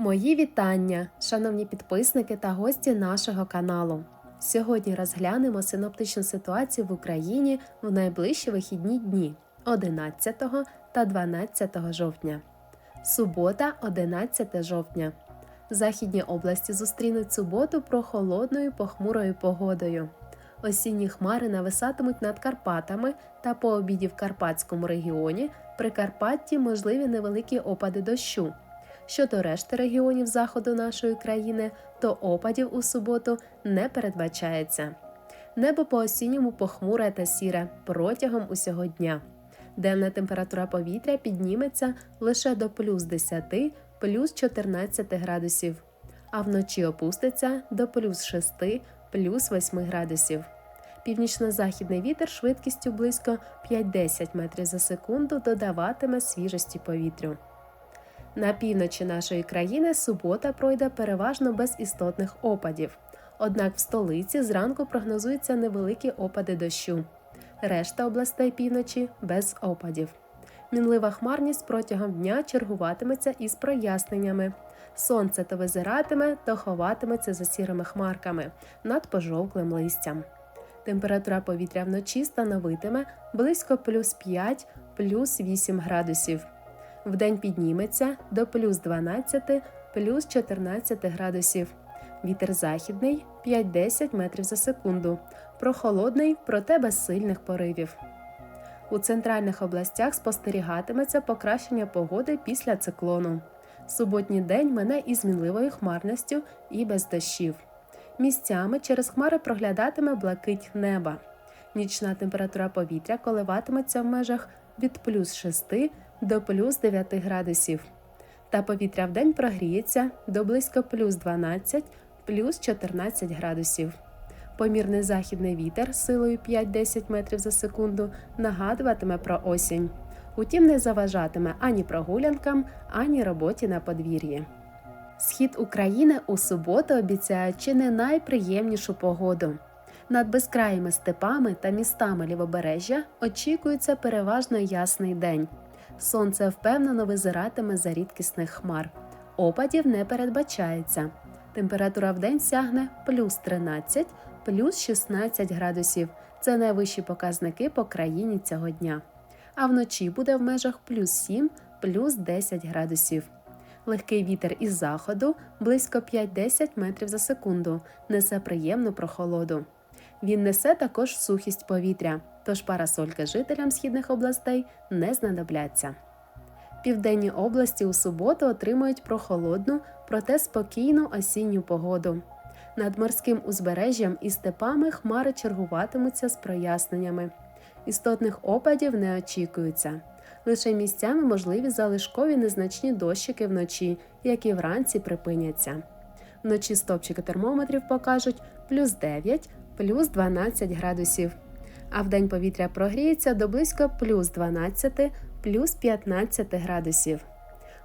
Мої вітання, шановні підписники та гості нашого каналу. Сьогодні розглянемо синоптичну ситуацію в Україні в найближчі вихідні дні 11 та 12 жовтня. Субота, 11 жовтня. Західні області зустрінуть суботу прохолодною похмурою погодою. Осінні хмари нависатимуть над Карпатами та по обіді в Карпатському регіоні при Карпатті можливі невеликі опади дощу. Щодо решти регіонів заходу нашої країни, то опадів у суботу не передбачається. Небо по осінньому похмуре та сіре протягом усього дня. Денна температура повітря підніметься лише до плюс 10, плюс 14 градусів, а вночі опуститься до плюс 6, плюс 8 градусів. Північно-західний вітер швидкістю близько 5-10 метрів за секунду додаватиме свіжості повітрю. На півночі нашої країни субота пройде переважно без істотних опадів. Однак в столиці зранку прогнозуються невеликі опади дощу. Решта областей півночі без опадів. Мінлива хмарність протягом дня чергуватиметься із проясненнями. Сонце то визиратиме, то ховатиметься за сірими хмарками над пожовклим листям. Температура повітря вночі становитиме близько плюс 5, плюс 8 градусів. Вдень підніметься до плюс 12, плюс 14 градусів. Вітер західний 5-10 метрів за секунду. Прохолодний, проте без сильних поривів. У центральних областях спостерігатиметься покращення погоди після циклону. Суботній день мене із змінливою хмарністю і без дощів. Місцями через хмари проглядатиме блакить неба. Нічна температура повітря коливатиметься в межах від плюс 6 до плюс 9 градусів. Та повітря вдень прогріється до близько плюс 12, плюс 14 градусів. Помірний західний вітер силою 5-10 метрів за секунду нагадуватиме про осінь. Утім, не заважатиме ані прогулянкам, ані роботі на подвір'ї. Схід України у суботу обіцяє чи не найприємнішу погоду. Над безкраїми степами та містами лівобережжя очікується переважно ясний день. Сонце впевнено визиратиме за рідкісних хмар. Опадів не передбачається. Температура в день сягне плюс 13, плюс 16 градусів. Це найвищі показники по країні цього дня. А вночі буде в межах плюс 7, плюс 10 градусів. Легкий вітер із заходу близько 5-10 метрів за секунду, несе приємну прохолоду. Він несе також сухість повітря, тож парасольки жителям східних областей не знадобляться. Південні області у суботу отримують прохолодну, проте спокійну осінню погоду. Над морським узбережжям і степами хмари чергуватимуться з проясненнями. Істотних опадів не очікується. Лише місцями можливі залишкові незначні дощики вночі, які вранці припиняться. Вночі стопчики термометрів покажуть плюс 9, плюс 12 градусів, а вдень повітря прогріється до близько плюс 12, плюс 15 градусів.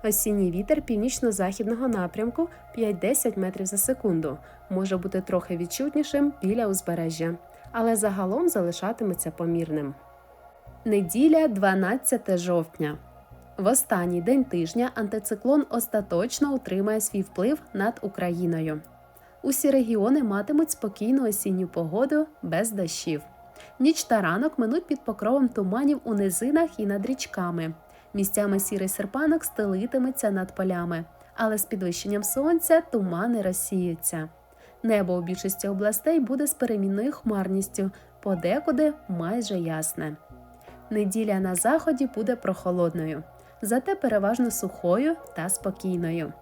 Осінній вітер північно-західного напрямку 5-10 метрів за секунду, може бути трохи відчутнішим біля узбережжя, але загалом залишатиметься помірним. Неділя 12 жовтня. В останній день тижня антициклон остаточно утримає свій вплив над Україною. Усі регіони матимуть спокійну осінню погоду без дощів. Ніч та ранок минуть під покровом туманів у низинах і над річками. Місцями сірий серпанок стелитиметься над полями, але з підвищенням сонця тумани розсіються. Небо у більшості областей буде з перемінною хмарністю, подекуди майже ясне. Неділя на заході буде прохолодною, зате переважно сухою та спокійною.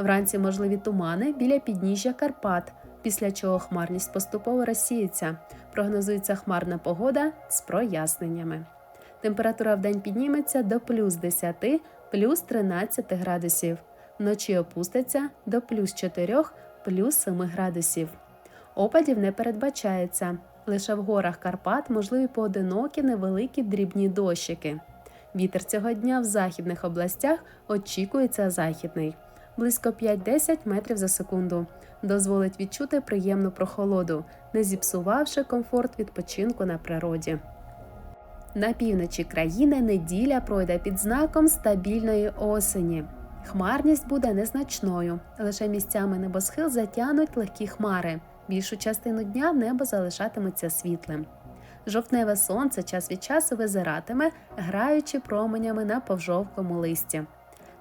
Вранці можливі тумани біля підніжжя Карпат, після чого хмарність поступово розсіється. Прогнозується хмарна погода з проясненнями. Температура в день підніметься до плюс 10, плюс 13 градусів. Вночі опуститься до плюс 4, плюс 7 градусів. Опадів не передбачається. Лише в горах Карпат можливі поодинокі невеликі дрібні дощики. Вітер цього дня в західних областях очікується західний близько 5-10 метрів за секунду. Дозволить відчути приємну прохолоду, не зіпсувавши комфорт відпочинку на природі. На півночі країни неділя пройде під знаком стабільної осені. Хмарність буде незначною, лише місцями небосхил затягнуть легкі хмари. Більшу частину дня небо залишатиметься світлим. Жовтневе сонце час від часу визиратиме, граючи променями на повжовклому листі.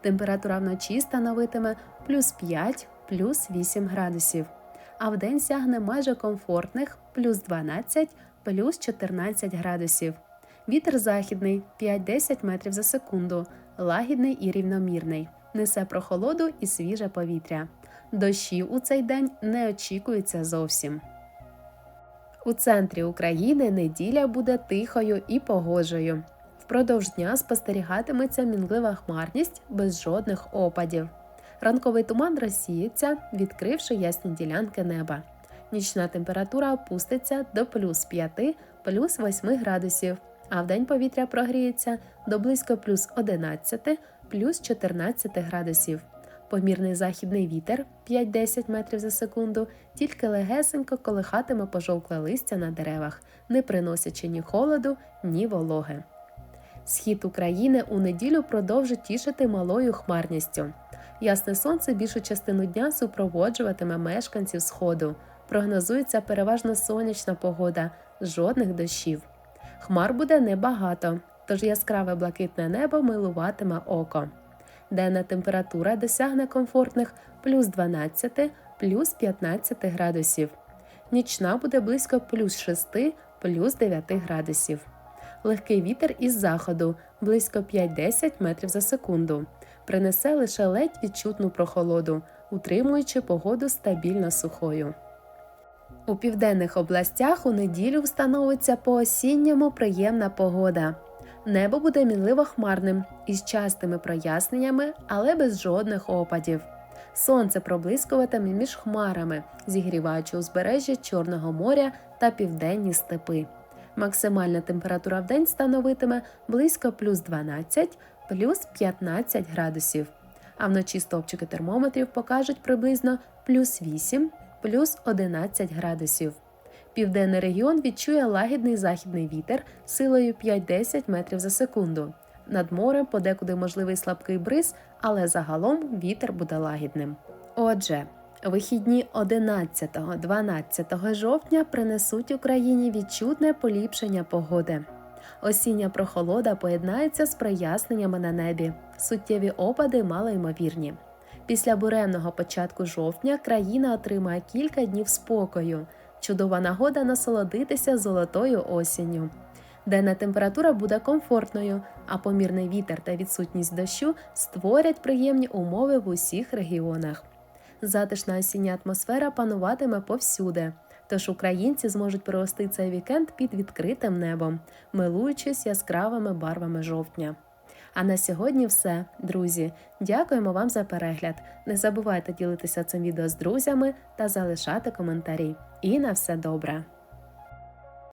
Температура вночі становитиме плюс 5, плюс 8 градусів, а вдень сягне майже комфортних плюс 12, плюс 14 градусів. Вітер західний 5-10 метрів за секунду, лагідний і рівномірний. Несе прохолоду і свіже повітря. Дощів у цей день не очікується зовсім. У центрі України неділя буде тихою і погожою. Впродовж дня спостерігатиметься мінлива хмарність без жодних опадів. Ранковий туман розсіється, відкривши ясні ділянки неба. Нічна температура опуститься до плюс 5, плюс 8 градусів, а вдень повітря прогріється до близько плюс 11, плюс 14 градусів. Помірний західний вітер 5-10 метрів за секунду, тільки легесенько колихатиме пожовкле листя на деревах, не приносячи ні холоду, ні вологи. Схід України у неділю продовжить тішити малою хмарністю. Ясне сонце більшу частину дня супроводжуватиме мешканців сходу. Прогнозується переважно сонячна погода, жодних дощів. Хмар буде небагато, тож яскраве блакитне небо милуватиме око. Денна температура досягне комфортних плюс 12, плюс 15 градусів. Нічна буде близько плюс 6, плюс 9 градусів. Легкий вітер із заходу близько 5-10 метрів за секунду. Принесе лише ледь відчутну прохолоду, утримуючи погоду стабільно сухою. У південних областях у неділю встановиться по осінньому приємна погода. Небо буде мінливо хмарним із частими проясненнями, але без жодних опадів. Сонце проблискуватиме між хмарами, зігріваючи узбережжя Чорного моря та південні степи. Максимальна температура в день становитиме близько плюс 12, плюс 15 градусів. А вночі стовпчики термометрів покажуть приблизно плюс 8, плюс 11 градусів. Південний регіон відчує лагідний західний вітер силою 5-10 метрів за секунду. Над морем подекуди можливий слабкий бриз, але загалом вітер буде лагідним. Отже, вихідні 11-12 жовтня принесуть Україні відчутне поліпшення погоди. Осіння прохолода поєднається з проясненнями на небі. Суттєві опади малоймовірні. Після буремного початку жовтня країна отримає кілька днів спокою. Чудова нагода насолодитися золотою осінню. Денна температура буде комфортною, а помірний вітер та відсутність дощу створять приємні умови в усіх регіонах. Затишна осіння атмосфера пануватиме повсюди, тож українці зможуть провести цей вікенд під відкритим небом, милуючись яскравими барвами жовтня. А на сьогодні все, друзі. Дякуємо вам за перегляд. Не забувайте ділитися цим відео з друзями та залишати коментарі. І на все добре!